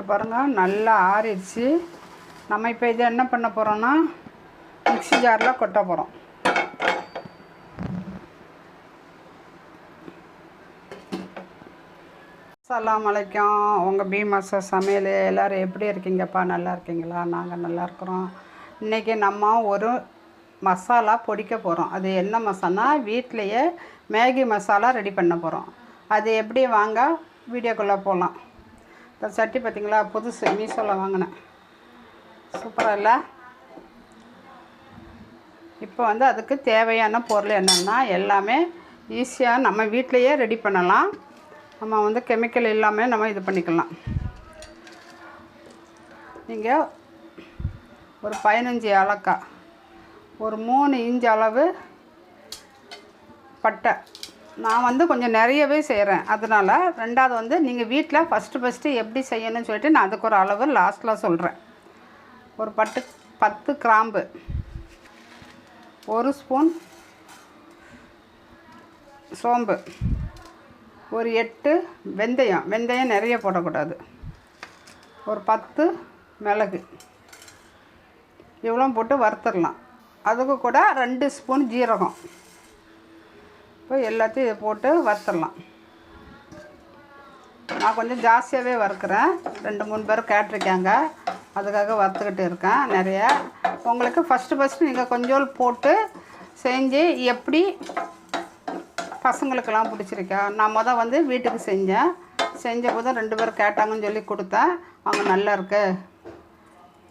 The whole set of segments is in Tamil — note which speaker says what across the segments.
Speaker 1: இப்போ பாருங்கள் நல்லா ஆறிடுச்சு. நம்ம இப்போ இதை என்ன பண்ண போகிறோன்னா மிக்ஸி ஜாரில் கொட்ட போகிறோம் அஸ்ஸலாமு வலைக்கம் உங்கள் பீமாச சமையல் எல்லோரும் எப்படி இருக்கீங்கப்பா? நல்லா இருக்கீங்களா? நாங்கள் நல்லா இருக்கிறோம். இன்றைக்கி நம்ம ஒரு மசாலா பொடிக்க போகிறோம் அது என்ன மசாலா? வீட்டிலையே மேகி மசாலா ரெடி பண்ண போகிறோம் அது எப்படி வாங்க? வீடியோக்குள்ளே போகலாம் இந்த சட்டி பார்த்தீங்களா புதுசு மீசோவில் வாங்கினேன். சூப்பராக இல்லை? இப்போ வந்து அதுக்கு தேவையான பொருள் என்னென்னா எல்லாமே ஈஸியாக நம்ம வீட்டிலையே ரெடி பண்ணலாம். நம்ம வந்து கெமிக்கல் இல்லாமல் நம்ம இது பண்ணிக்கலாம். நீங்கள் ஒரு பதினஞ்சு ஏலக்காய் ஒரு மூணு இன்ச் அளவு பட்டை நான் வந்து கொஞ்சம் நிறையவே செய்கிறேன் அதனால் ரெண்டாவது வந்து நீங்கள் வீட்டில் ஃபஸ்ட்டு ஃபஸ்ட்டு எப்படி செய்யணும்னு சொல்லிட்டு நான் அதுக்கு ஒரு அளவு லாஸ்ட்டில் சொல்கிறேன் ஒரு பட்டு பத்து கிராம்பு ஒரு ஸ்பூன் சோம்பு ஒரு எட்டு வெந்தயம் வெந்தயம் நிறைய போடக்கூடாது. ஒரு பத்து மிளகு இவ்வளோ போட்டு வறுத்துடலாம். அதுக்கு கூட ரெண்டு ஸ்பூன் ஜீரகம். இப்போ எல்லாத்தையும் இதை போட்டு வறுத்துடலாம். நான் கொஞ்சம் ஜாஸ்தியாகவே வறுக்கிறேன். ரெண்டு மூணு பேர் கேட்டிருக்காங்க. அதுக்காக வறுத்துக்கிட்டு இருக்கேன் நிறைய. உங்களுக்கு ஃபஸ்ட்டு ஃபஸ்ட்டு நீங்கள் கொஞ்சோல் போட்டு செஞ்சு எப்படி பசங்களுக்கெல்லாம் பிடிச்சிருக்கா? நான் மொதல் வந்து வீட்டுக்கு செஞ்சேன். செஞ்ச போதும் ரெண்டு பேர் கேட்டாங்கன்னு சொல்லி கொடுத்தேன். அவங்க நல்லா இருக்கு.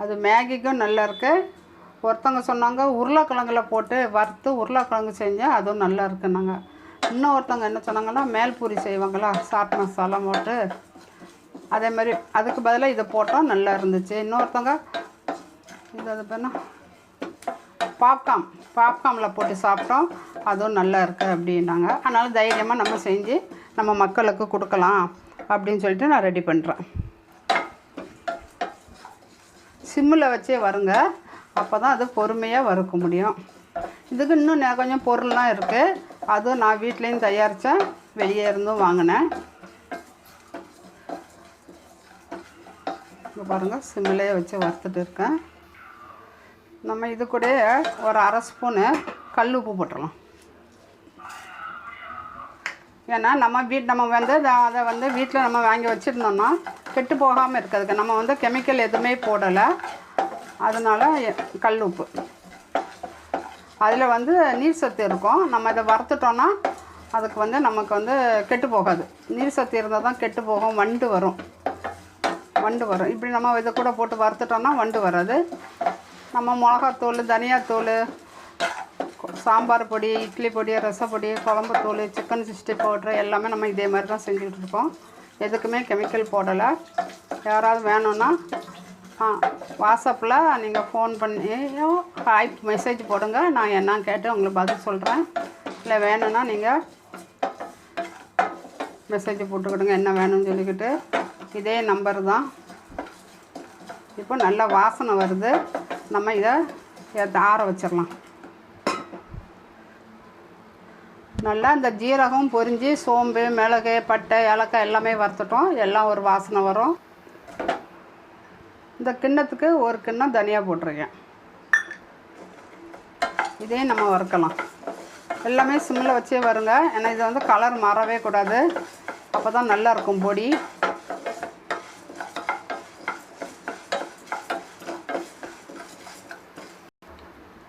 Speaker 1: அது மேகிக்கும் நல்லா இருக்குது ஒருத்தவங்க சொன்னாங்க உருளைக்கிழங்குல போட்டு வறுத்து உருளைக்கிழங்கு செஞ்சால் அதுவும் நல்லா இருக்குன்னாங்க. இன்னும் ஒருத்தவங்க என்ன சொன்னாங்கன்னா மேல்பூரி செய்வாங்களா சாட் மசாலா போட்டு. அதே மாதிரி அதுக்கு பதிலாக இதை போட்டோம் நல்லா இருந்துச்சு. இன்னொருத்தவங்க இது அது பேர்னா பாப்காம். பாப்காமில் போட்டு சாப்பிட்டோம் அதுவும் நல்லா இருக்குது அப்படின்னாங்க. அதனால் தைரியமாக நம்ம செஞ்சு நம்ம மக்களுக்கு கொடுக்கலாம் அப்படின்னு சொல்லிட்டு நான் ரெடி பண்ணுறேன் சிம்மில் வச்சே வருங்க. அப்போ தான் அது பொறுமையாக வறுக்க முடியும். இதுக்கு இன்னும் கொஞ்சம் பொருள்லாம் இருக்குது அதுவும் நான் வீட்லேயும் தயாரித்தேன் வெளியே இருந்தும் வாங்கினேன். இங்கே பாருங்கள் சிம்மிலே வச்சு வறுத்துட்டு இருக்கேன். நம்ம இது கூட ஒரு அரை ஸ்பூனு கல் உப்பு போட்டுடலாம் ஏன்னா நம்ம வீட் நம்ம வந்து அதை வந்து வீட்டில் நம்ம வாங்கி வச்சுருந்தோம்னா கெட்டு போகாமல் இருக்கிறதுக்கு நம்ம வந்து கெமிக்கல் எதுவுமே போடலை. அதனால் எ- கல் உப்பு. அதில் வந்து நீர் சத்து இருக்கும். நம்ம இதை வறுத்துட்டோன்னா அதுக்கு வந்து நமக்கு வந்து கெட்டு போகாது. நீர் சத்து இருந்தால் தான் கெட்டு போகும் வண்டு வரும். வண்டு வரும். இப்படி நம்ம இதை கூட போட்டு வறுத்துட்டோம்னா வண்டு வராது. நம்ம மிளகாத்தூள் தனியாத்தூள் சாம்பார் பொடி இட்லி பொடி ரசப்பொடி குழம்பு தூள் சிக்கன் சிக்ஸ்டி பவுட்ரு எல்லாமே நம்ம இதே மாதிரி தான் செஞ்சுக்கிட்டு இருக்கோம். எதுக்குமே கெமிக்கல் போடலை. யாராவது வேணும்னா ஆ வாட்ஸ்அப்பில் நீங்கள் ஃபோன் பண்ணியோ ஹாய் மெசேஜ் போடுங்க நான் என்னன்னு கேட்டு உங்களுக்கு பதில் சொல்கிறேன். இல்லை வேணும்னா நீங்கள் மெசேஜ் போட்டுக்கிடுங்க என்ன வேணும்னு சொல்லிக்கிட்டு. இதே நம்பர் தான். இப்போ நல்ல வாசனை வருது. நம்ம இதை ஆற வச்சிடலாம். நல்லா இந்த ஜீரகம் பொரிஞ்சு சோம்பு மிளகு பட்டை ஏலக்காய் எல்லாமே வறுத்துட்டோம். எல்லாம் ஒரு வாசனை வரும். இந்த கிண்ணத்துக்கு ஒரு கிண்ணம் தனியாக போட்டிருக்கேன். இதே நம்ம வறுக்கலாம். எல்லாமே சிம்மில் வச்சே வருங்க ஏன்னா இது வந்து கலர் மாறவே கூடாது. அப்போ தான் நல்லா இருக்கும் பொடி.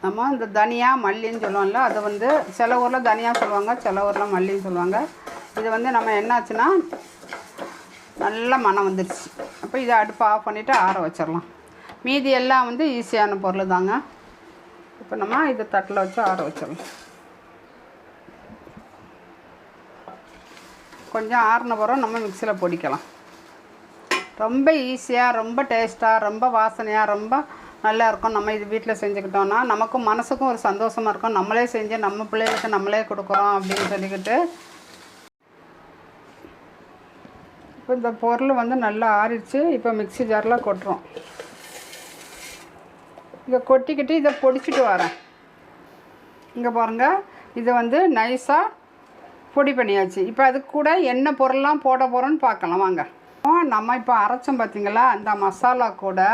Speaker 1: நம்ம இந்த தனியா மல்லின்னு சொல்லுவோம்ல அது வந்து சில ஊரில் தனியாக சொல்லுவாங்க சில ஊரில் மல்லின்னு சொல்லுவாங்க. இது வந்து நம்ம என்னாச்சுன்னா நல்ல மனம் வந்துடுச்சு அப்போ இதை அடுப்பை ஆஃப் பண்ணிவிட்டு ஆற வச்சிடலாம். மீதி எல்லாம் வந்து ஈஸியான பொருள் தாங்க. இப்போ நம்ம இதை தட்டில் வச்சு ஆற வச்சிடலாம். கொஞ்சம் ஆறின பிறகு நம்ம மிக்சியில் பொடிக்கலாம். ரொம்ப ஈஸியாக ரொம்ப டேஸ்ட்டாக ரொம்ப வாசனையாக ரொம்ப நல்லா இருக்கும். நம்ம இது வீட்டில் செஞ்சுக்கிட்டோம்னா நமக்கும் மனசுக்கும் ஒரு சந்தோஷமாக இருக்கும். நம்மளே செஞ்சு நம்ம பிள்ளைகளுக்கு நம்மளே கொடுக்குறோம் அப்படின்னு சொல்லிக்கிட்டு இப்போ இந்த பொருள் வந்து நல்லா ஆறிடுச்சு. இப்போ மிக்ஸி ஜாரில் கொட்டுறோம். இதை கொட்டிக்கிட்டு இதை பொடிச்சிட்டு வரேன். இங்கே பாருங்கள் இது வந்து நைஸாக பொடி பண்ணியாச்சு. இப்போ அது கூட என்ன பொருள்லாம் போட போகிறோன்னு பார்க்கலாம் வாங்க. நம்ம இப்போ அரைச்சோம் பார்த்திங்களா? இந்த மசாலா கூட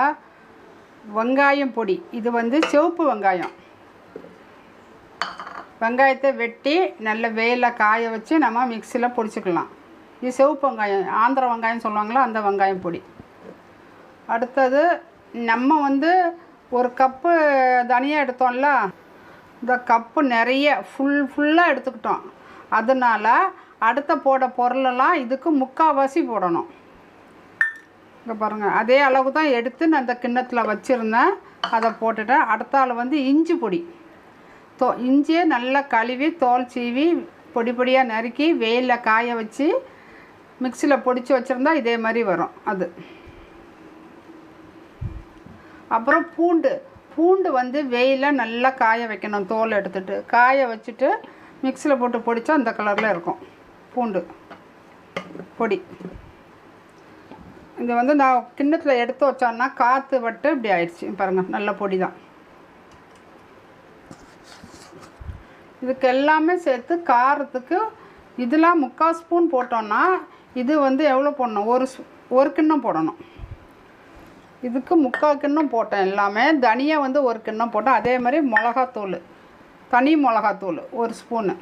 Speaker 1: வெங்காயம் பொடி. இது வந்து சிவப்பு வெங்காயம். வெங்காயத்தை வெட்டி நல்ல வெயிலில் காய வச்சு நம்ம மிக்சியில் பொடிச்சுக்கலாம். இது செவப்பு வெங்காயம் ஆந்திர வெங்காயம் சொல்லுவாங்களா அந்த வெங்காயம் பொடி. அடுத்தது நம்ம வந்து ஒரு கப்பு தனியாக எடுத்தோம்ல இந்த கப்பு நிறைய ஃபுல் ஃபுல்லாக எடுத்துக்கிட்டோம். அதனால் அடுத்த போட பொருளெல்லாம் இதுக்கு முக்கால்வாசி போடணும். இங்கே பாருங்கள் அதே அளவு தான் எடுத்து நான் இந்த கிண்ணத்தில் வச்சுருந்தேன். அதை போட்டுட்டேன். அடுத்த ஆள் வந்து இஞ்சி பொடி. தோ இஞ்சியை நல்லா கழுவி தோல் சீவி பொடி பொடியாக நறுக்கி வெயிலில் காய வச்சு மிக்சியில் பொடிச்சு வச்சுருந்தா இதே மாதிரி வரும் அது. அப்புறம் பூண்டு. பூண்டு வந்து வெயிலில் நல்லா காய வைக்கணும் தோல் எடுத்துகிட்டு காய வச்சுட்டு மிக்சியில் போட்டு பொடிச்சா அந்த கலரில் இருக்கும் பூண்டு. பொடி. இது வந்து நான் கிண்ணத்தில் எடுத்து வச்சோன்னா காற்று பட்டு இப்படி ஆயிடுச்சு. பாருங்கள் நல்ல பொடி தான் இதுக்கு எல்லாமே சேர்த்து காரத்துக்கு இதெல்லாம் முக்கால் ஸ்பூன் போட்டோன்னா இது வந்து எவ்வளோ போடணும்? ஒரு ஒரு கிண்ணம் போடணும். இதுக்கு முக்கால் கிண்ணம் போட்டேன் எல்லாமே. தனியாக வந்து ஒரு கிண்ணம் போட்டேன். அதே மாதிரி மிளகாத்தூள் தனி மிளகாத்தூள் ஒரு ஸ்பூனு.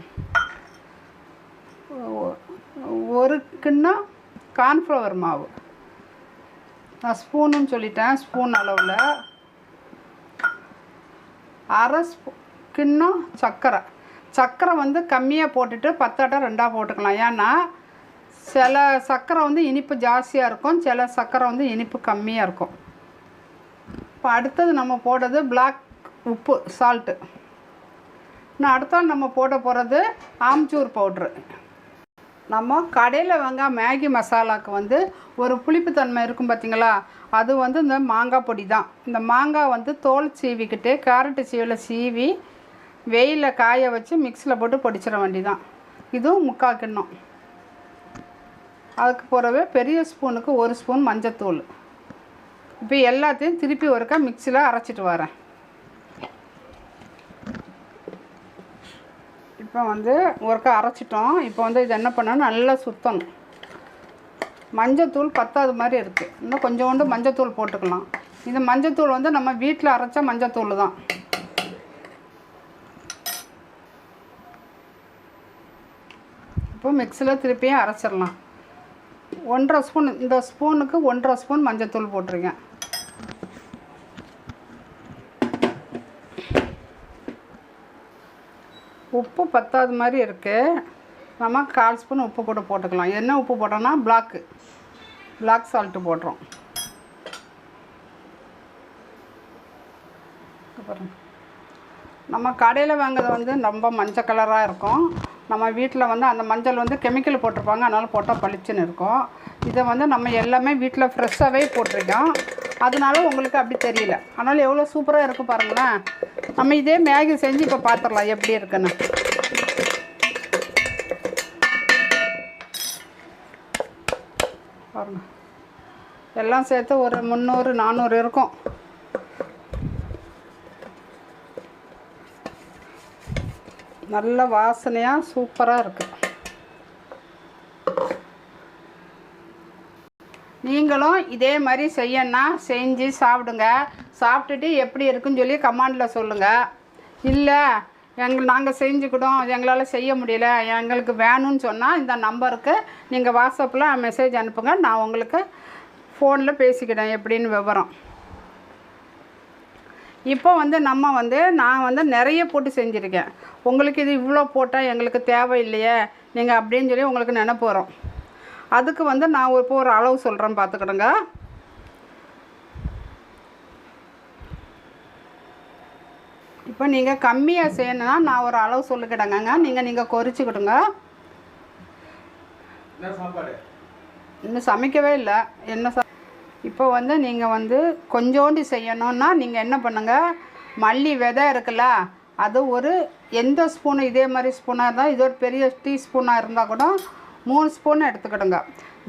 Speaker 1: ஒரு கிண்ணம் கார்ன்ஃப்ளவர் மாவு. நான் ஸ்பூனுன்னு சொல்லிட்டேன் ஸ்பூன் அளவில். அரை ஸ்பூ கிண்ணம் சர்க்கரை. சர்க்கரை வந்து கம்மியாக போட்டுட்டு பத்தாட்டை ரெண்டாக போட்டுக்கலாம். ஏன்னா சில சர்க்கரை வந்து இனிப்பு ஜாஸ்தியாக இருக்கும் சில சர்க்கரை வந்து இனிப்பு கம்மியாக இருக்கும். இப்போ அடுத்தது நம்ம போடுறது பிளாக் உப்பு சால்ட்டு நான் அடுத்தால் நம்ம போட போகிறது ஆம்ச்சூர் பவுட்ரு நம்ம கடையில் வாங்க மேகி மசாலாவுக்கு வந்து ஒரு புளிப்புத்தன்மை இருக்கும் பார்த்தீங்களா அது வந்து இந்த மாங்காய் பொடி தான். இந்த மாங்காய் வந்து தோல் சீவிக்கிட்டு கேரட்டு சீவில் சீவி வெயிலில் காய வச்சு மிக்சியில் போட்டு பொடிச்சிட வேண்டிதான் இதுவும் முக்கால் கிண்ணம். அதுக்கு போகிறவே பெரிய ஸ்பூனுக்கு ஒரு ஸ்பூன் மஞ்சத்தூள். இப்போ எல்லாத்தையும் திருப்பி ஒருக்கா மிக்சியில் அரைச்சிட்டு வரேன். இப்போ வந்து ஒருக்கா அரைச்சிட்டோம். இப்போ வந்து இது என்ன பண்ணணும்? நல்லா சுத்தணும். மஞ்சத்தூள் பத்தாது மாதிரி இருக்குது இன்னும் கொஞ்சோண்டு மஞ்சத்தூள் போட்டுக்கலாம். இந்த மஞ்சத்தூள் வந்து நம்ம வீட்டில் அரைச்ச மஞ்சத்தூள் தான். இப்போ மிக்சியில் திருப்பியும் அரைச்சிடலாம். ஒன்றரை ஸ்பூன் இந்த ஸ்பூனுக்கு ஒன்றரை ஸ்பூன் மஞ்சத்தூள் போட்டிருக்கேன். உப்பு பத்தாது மாதிரி இருக்குது நம்ம கால் ஸ்பூன் உப்பு கூட போட்டுக்கலாம். என்ன உப்பு போட்டோம்னா பிளாக்கு பிளாக் சால்ட்டு போடுறோம் நம்ம கடையில் வாங்குறது வந்து ரொம்ப மஞ்சள் கலராக இருக்கும். நம்ம வீட்டில் வந்து அந்த மஞ்சள் வந்து கெமிக்கல் போட்டிருப்பாங்க அதனால் போட்டால் பளிச்சுன்னு இருக்கும். இதை வந்து நம்ம எல்லாமே வீட்டில் ஃப்ரெஷ்ஷாகவே போட்டிருக்கோம். அதனால உங்களுக்கு அப்படி தெரியல. அதனால் எவ்வளோ சூப்பராக இருக்குது பாருங்களேன். நம்ம இதே மேகி செஞ்சு இப்போ பார்த்துடலாம் எப்படி இருக்குன்னு. பாருங்க. எல்லாம் சேர்த்து ஒரு முந்நூறு நானூறு இருக்கும். நல்ல வாசனையாக சூப்பராக இருக்குது நீங்களும் இதே மாதிரி செய்யணும்னா செஞ்சு சாப்பிடுங்க. சாப்பிட்டுட்டு எப்படி இருக்குன்னு சொல்லி கமாண்டில் சொல்லுங்கள் இல்லை எங்கள் நாங்கள் செஞ்சுக்கிட்டோம் எங்களால் செய்ய முடியல எங்களுக்கு வேணும்னு சொன்னால் இந்த நம்பருக்கு நீங்கள் வாட்ஸ்அப்பில் மெசேஜ் அனுப்புங்க. நான் உங்களுக்கு ஃபோனில் பேசிக்கிட்டேன் எப்படின்னு விவரம். இப்போ வந்து நம்ம வந்து நான் வந்து நிறைய போட்டு செஞ்சுருக்கேன். உங்களுக்கு இது இவ்வளோ போட்டால் எங்களுக்கு தேவையில்லையே நீங்கள் அப்படின்னு சொல்லி உங்களுக்கு நினைப்பு வரும். அதுக்கு வந்து நான் இப்போ ஒரு அளவு சொல்கிறேன் பார்த்துக்கிடுங்க. இப்போ நீங்கள் கம்மியாக செய்யணும்னா நான் ஒரு அளவு சொல்லிக்கிடங்க நீங்கள் நீங்கள் கொறிச்சிக்கிடுங்க. இன்னும் சமைக்கவே இல்லை. என்ன இப்போ வந்து நீங்கள் வந்து கொஞ்சோண்டு செய்யணுன்னா நீங்கள் என்ன பண்ணுங்கள் மல்லி விதை இருக்குல்ல அது ஒரு எந்த ஸ்பூனு இதே மாதிரி ஸ்பூனாக இருந்தால் இது ஒரு பெரிய டீஸ்பூனாக இருந்தால் கூட மூணு ஸ்பூன் எடுத்துக்கிடுங்க.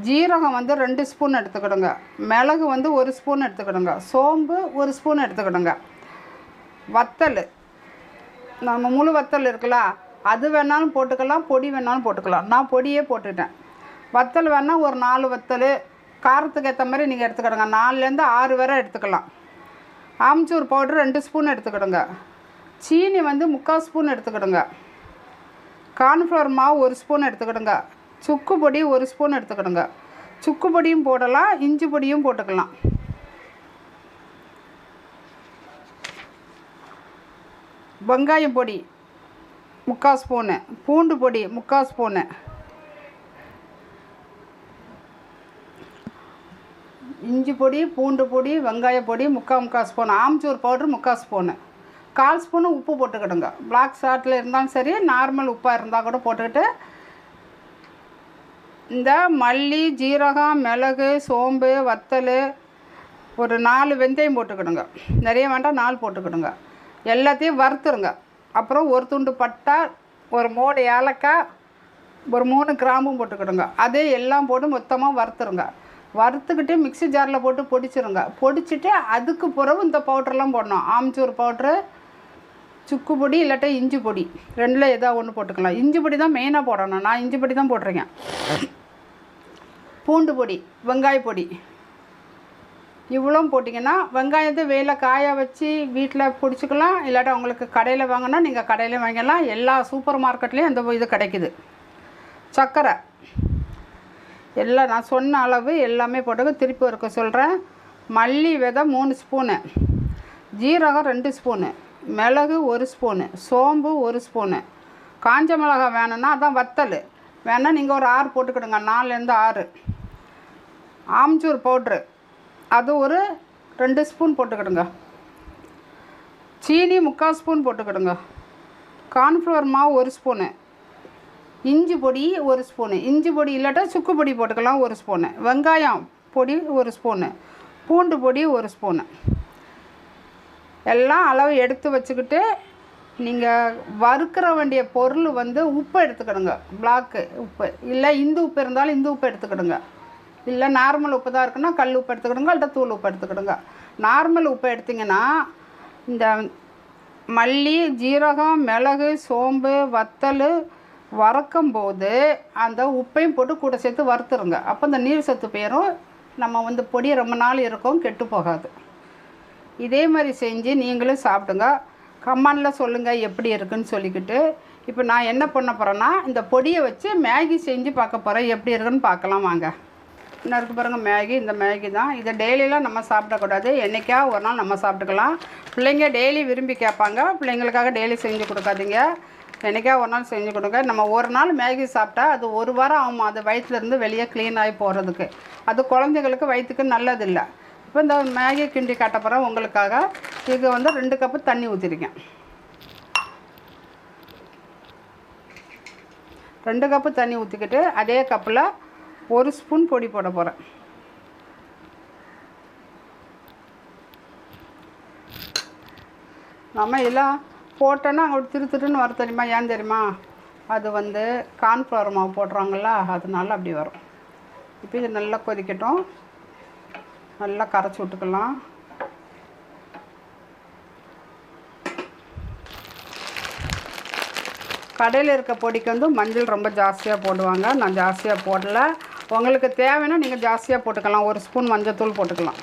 Speaker 1: ஜீரகம் வந்து ரெண்டு ஸ்பூன் எடுத்துக்கிடுங்க. மிளகு வந்து ஒரு ஸ்பூன் எடுத்துக்கிடுங்க. சோம்பு ஒரு ஸ்பூன் எடுத்துக்கிடுங்க. வத்தல் நம்ம முழு வத்தல் இருக்குல்ல அது வேணாலும் போட்டுக்கலாம் பொடி வேணாலும் போட்டுக்கலாம். நான் பொடியே போட்டுட்டேன். வத்தல் வேணால் ஒரு நாலு வத்தல் காரத்துக்கு ஏற்ற மாதிரி நீங்கள் எடுத்துக்கிடுங்க. நாலுலேருந்து ஆறு வரை எடுத்துக்கலாம். ஆம்ச்சூர் பவுட்ரு ரெண்டு ஸ்பூன் எடுத்துக்கிடுங்க. சீனி வந்து முக்கால் ஸ்பூன் எடுத்துக்கிடுங்க. கார்ன்ஃப்ளவர் மாவு ஒரு ஸ்பூன் எடுத்துக்கிடுங்க. சுக்கு பொடி ஒரு ஸ்பூன் எடுத்துக்கிடுங்க. சுக்கு பொடியும் போடலாம் இஞ்சி பொடியும் போட்டுக்கலாம். வெங்காயம் பொடி முக்கால் ஸ்பூனு பூண்டு பொடி முக்கால் ஸ்பூனு. இஞ்சி பொடி பூண்டு பொடி வெங்காய பொடி முக்கால் முக்கால் ஸ்பூன் ஆம்ச்சூர் பவுட்ரு முக்கால் ஸ்பூனு. கால் ஸ்பூனு உப்பு போட்டுக்கிடுங்க. பிளாக் சாட்டில் இருந்தாலும் சரி நார்மல் உப்பாக இருந்தால் கூட போட்டுக்கிட்டு இந்த மல்லி ஜீரகம் மிளகு சோம்பு வத்தல் ஒரு நாலு வெந்தயம் போட்டுக்கிடுங்க. நிறைய வேண்டாம் நாலு போட்டுக்கிடுங்க. எல்லாத்தையும் வறுத்துருங்க. அப்புறம் ஒரு துண்டு பட்டை ஒரு மூணு ஏலக்காய் ஒரு மூணு கிராம்பும் போட்டுக்கிடுங்க. அதே எல்லாம் போட்டு மொத்தமாக வறுத்துருங்க. வறுத்துக்கிட்டு மிக்ஸி ஜாரில் போட்டு பொடிச்சிருங்க. பொடிச்சிட்டு அதுக்கு பிறகு இந்த பவுட்ரெலாம் போடணும். ஆம்ச்சூர் பவுட்ரு சுக்கு பொடி இல்லாட்டா இஞ்சி பொடி. ரெண்டில் ஏதோ ஒன்று போட்டுக்கலாம். இஞ்சி பொடி தான் மெயினாக போடணும். நான் இஞ்சி பொடி தான் போட்டிருக்கேன். பூண்டு பொடி வெங்காய பொடி. இவ்வளோ போட்டிங்கன்னா வெங்காயத்தை வெயில காய வச்சு வீட்டில் பிடிச்சிக்கலாம். இல்லாட்டா உங்களுக்கு கடையில் வாங்கினா நீங்கள் கடையில் வாங்கிக்கலாம். எல்லா சூப்பர் மார்க்கெட்லேயும் அந்த இது கிடைக்குது. சர்க்கரை எல்லாம் நான் சொன்ன அளவு எல்லாமே போட்டுக்க திருப்பி இருக்க சொல்கிறேன் மல்லி விதை மூணு ஸ்பூனு ஜீரகம் ரெண்டு ஸ்பூனு மிளகு ஒரு ஸ்பூனு சோம்பு ஒரு ஸ்பூனு காஞ்ச மிளகாய் வேணும்னா அதான் வத்தல். வேணால் நீங்கள் ஒரு ஆறு போட்டுக்கிடுங்க. நாலுலேருந்து ஆறு. ஆம்ச்சூர் பவுட்ரு அது ஒரு ரெண்டு ஸ்பூன் போட்டுக்கிடுங்க. சீனி முக்கால் ஸ்பூன் போட்டுக்கிடுங்க. கார்ன்ஃப்ளவர் மாவு ஒரு ஸ்பூனு இஞ்சி பொடி ஒரு ஸ்பூனு இஞ்சி பொடி இல்லாட்டா சுக்கு பொடி போட்டுக்கலாம் ஒரு ஸ்பூனு வெங்காயம் பொடி ஒரு ஸ்பூனு பூண்டு பொடி ஒரு ஸ்பூனு எல்லாம் அளவு எடுத்து வச்சுக்கிட்டு நீங்கள் வறுக்கிற வேண்டிய பொருள் வந்து உப்பு எடுத்துக்கிடுங்க. பிளாக்கு உப்பு. இல்லை இந்து உப்பு இருந்தாலும் இந்து உப்பு எடுத்துக்கிடுங்க. இல்லை நார்மல் உப்பு தான் இருக்குன்னா கல் உப்பு எடுத்துக்கிடுங்க இல்லை தூள் உப்பு எடுத்துக்கிடுங்க. நார்மல் உப்பு எடுத்திங்கன்னா இந்த மல்லி ஜீரகம் மிளகு சோம்பு வத்தல் வறக்கும்போது அந்த உப்பையும் போட்டு கூட சேர்த்து வறுத்துருங்க. அப்போ அந்த நீர் சத்து போயிடும் நம்ம வந்து பொடி ரொம்ப நாள் இருக்கும் கெட்டு போகாது. இதே மாதிரி செஞ்சு நீங்களும் சாப்பிடுங்க. கமெண்டில் சொல்லுங்கள் எப்படி இருக்குன்னு சொல்லிக்கிட்டு. இப்போ நான் என்ன பண்ண போகிறேன்னா இந்த பொடியை வச்சு மேகி செஞ்சு பார்க்க போகிறேன் எப்படி இருக்குன்னு பார்க்கலாம் வாங்க. இன்னும் இருக்கு பாருங்கள் மேகி. இந்த மேகி தான். இதை டெய்லியெலாம் நம்ம சாப்பிடக்கூடாது. என்றைக்கா ஒரு நாள் நம்ம சாப்பிட்டுக்கலாம். பிள்ளைங்க டெய்லி விரும்பி கேட்பாங்க. பிள்ளைங்களுக்காக டெய்லி செஞ்சு கொடுக்காதீங்க. என்றைக்கா ஒரு நாள் செஞ்சு கொடுங்க. நம்ம ஒரு நாள் மேகி சாப்பிட்டா அது ஒரு வாரம் ஆகும். அது வயிற்றுலேருந்து வெளியே க்ளீன் ஆகி போகிறதுக்கு அது குழந்தைங்களுக்கு வயிற்றுக்கு நல்லதில்லை. இப்போ இந்த மேகி கிண்டி காட்ட உங்களுக்காக இது வந்து ரெண்டு கப்பு தண்ணி ஊற்றிருக்கேன் ரெண்டு கப்பு தண்ணி ஊற்றிக்கிட்டு அதே கப்பில் ஒரு ஸ்பூன் பொடி போட போகிறேன் நம்ம எல்லாம் போட்டோன்னா அவங்களுக்கு திரு திருன்னு வர தெரியுமா? ஏன் தெரியுமா? அது வந்து கார்ன்ஃப்ளவர் மாவு போடுறாங்கல்ல அதனால அப்படி வரும். இப்போ இது நல்லா கொதிக்கட்டும். நல்லா கரைச்சி விட்டுக்கலாம். கடையில் இருக்க பொடிக்கு வந்து மஞ்சள் ரொம்ப ஜாஸ்தியாக போடுவாங்க. நான் ஜாஸ்தியாக போடல. உங்களுக்கு தேவைன்னா நீங்கள் ஜாஸ்தியாக போட்டுக்கலாம். ஒரு ஸ்பூன் மஞ்சள் தூள் போட்டுக்கலாம்.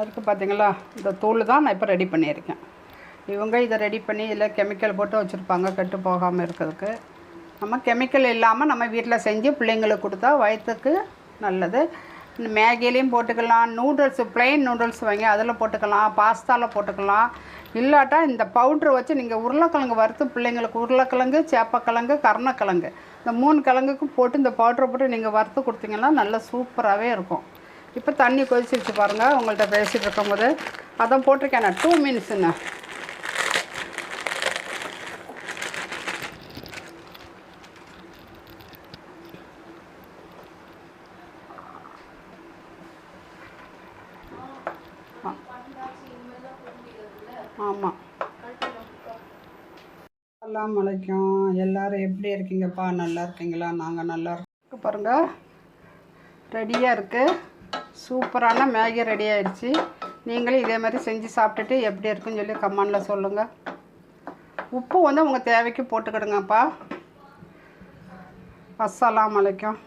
Speaker 1: இருக்குது பார்த்தீங்களா இந்த தூள் தான் நான் இப்போ ரெடி பண்ணியிருக்கேன். இவங்க இதை ரெடி பண்ணி இதில் கெமிக்கல் போட்டு வச்சுருப்பாங்க கெட்டு போகாமல் இருக்கிறதுக்கு. நம்ம கெமிக்கல் இல்லாமல் நம்ம வீட்டில் செஞ்சு பிள்ளைங்களுக்கு கொடுத்தா வயிற்றுக்கு நல்லது. மேகிலையும் போட்டுக்கலாம் நூடுல்ஸ் பிளெயின் நூடுல்ஸ் வாங்கி அதில் போட்டுக்கலாம் பாஸ்தாவில் போட்டுக்கலாம். இல்லாட்டா இந்த பவுட்ரு வச்சு நீங்கள் உருளைக்கிழங்கு வறுத்து பிள்ளைங்களுக்கு உருளைக்கிழங்கு சேப்பக்கிழங்கு கருணக்கிழங்கு. இந்த மூணு கிழங்குக்கும் போட்டு இந்த பவுட்ரை போட்டு நீங்கள் வறுத்து கொடுத்தீங்கன்னா நல்லா சூப்பராகவே இருக்கும். இப்போ தண்ணி கொதிச்சிருச்சு பாருங்கள் உங்கள்கிட்ட பேசிகிட்டு இருக்கும்போது. அதான் போட்டிருக்கேன் நான். டூ மினிட்ஸுங்க ஆமாம் எல்லாம் வலைக்கும் எல்லோரும் எப்படி இருக்கீங்கப்பா? நல்லா இருக்கீங்களா? நாங்கள் நல்லா இருக்கோம். பாருங்கள் ரெடியாக இருக்குது சூப்பரான மேகி ரெடி ஆயிடுச்சு. நீங்களும் இதே மாதிரி செஞ்சு சாப்பிட்டுட்டு எப்படி இருக்குன்னு சொல்லி கமெண்டில் சொல்லுங்கள் உப்பு வந்து உங்கள் தேவைக்கு போட்டுக்கிடுங்கப்பா. அஸ்ஸலாமு அலைக்கும்.